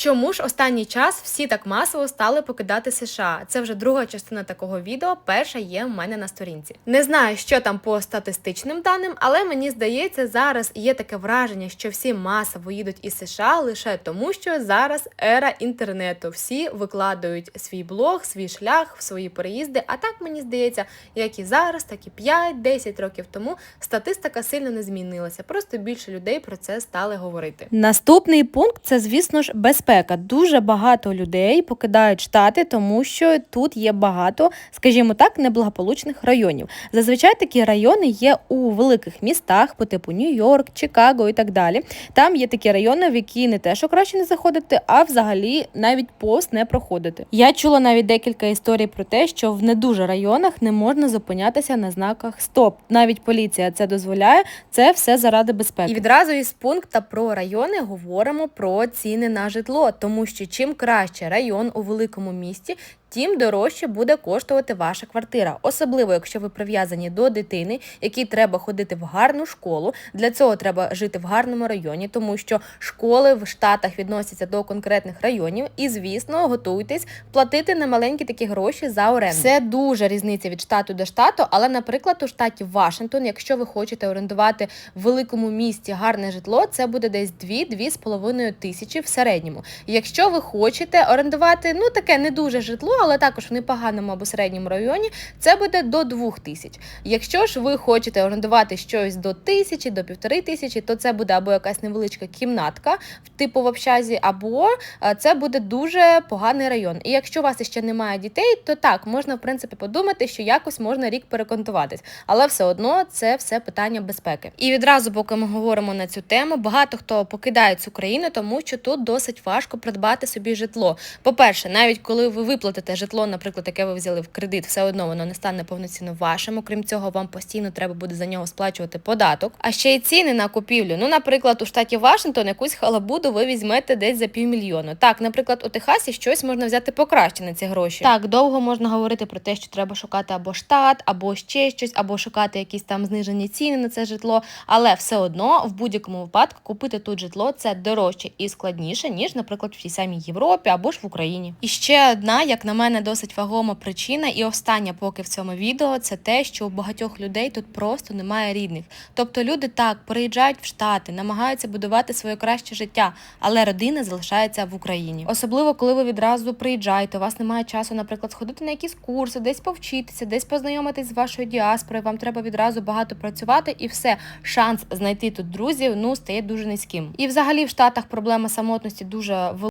Чому ж останній час всі так масово стали покидати США? Це вже друга частина такого відео. Перша є в мене на сторінці. Не знаю, що там по статистичним даним, але мені здається, зараз є таке враження, що всі масово їдуть із США лише тому, що зараз ера інтернету. Всі викладають свій блог, свій шлях, свої переїзди. А так мені здається, як і зараз, так і 5-10 років тому статистика сильно не змінилася. Просто більше людей про це стали говорити. Наступний пункт це, звісно ж, безпека. Дуже багато людей покидають штати, тому що тут є багато, скажімо так, неблагополучних районів. Зазвичай такі райони є у великих містах, по типу Нью-Йорк, Чикаго і так далі. Там є такі райони, в які не те, що краще не заходити, а взагалі навіть пост не проходити. Я чула навіть декілька історій про те, що в не дуже районах не можна зупинятися на знаках СТОП. Навіть поліція це дозволяє. Це все заради безпеки. І відразу із пункта про райони говоримо про ціни на житло, тому що чим краще район у великому місті. Тим дорожче буде коштувати ваша квартира, особливо якщо ви прив'язані до дитини, якій треба ходити в гарну школу. Для цього треба жити в гарному районі, тому що школи в штатах відносяться до конкретних районів. І, звісно, готуйтесь платити немаленькі такі гроші за оренду. Це дуже різниця від штату до штату. Але, наприклад, у штаті Вашингтон, якщо ви хочете орендувати в великому місті гарне житло, це буде десь 2-2,5 тисячі в середньому. Якщо ви хочете орендувати ну таке не дуже житло, але також в непоганому або середньому районі, це буде до 2 тисяч. Якщо ж ви хочете орендувати щось до тисячі, до півтори тисячі, то це буде або якась невеличка кімнатка, типу в общазі, або е, це буде дуже поганий район. І якщо у вас ще немає дітей, то так можна в принципі подумати, що якось можна рік переконтуватись, але все одно це все питання безпеки. І відразу, поки ми говоримо на цю тему, багато хто покидає цю країну, тому що тут досить важко придбати собі житло. По-перше, навіть коли ви виплатите житло, наприклад, яке ви взяли в кредит, все одно воно не стане повноцінно вашим. Окрім цього, вам постійно треба буде за нього сплачувати податок. А ще й ціни на купівлю. Ну, наприклад, у штаті Вашингтон якусь халабуду ви візьмете десь за півмільйону. Так, наприклад, у Техасі щось можна взяти покраще на ці гроші. Так, довго можна говорити про те, що треба шукати або штат, або ще щось, або шукати якісь там знижені ціни на це житло. Але все одно в будь-якому випадку купити тут житло це дорожче і складніше, ніж, наприклад, в тій самій Європі або ж в Україні. І ще одна, як на мене, досить вагома причина, і остання поки в цьому відео, це те, що у багатьох людей тут просто немає рідних. Тобто люди так переїжджають в Штати, намагаються будувати своє краще життя, але родина залишається в Україні. Особливо, коли ви відразу приїжджаєте, у вас немає часу, наприклад, сходити на якісь курси, десь повчитися, десь познайомитись з вашою діаспорою. Вам треба відразу багато працювати, і все шанс знайти тут друзів ну стає дуже низьким. І взагалі в Штатах проблема самотності дуже велика.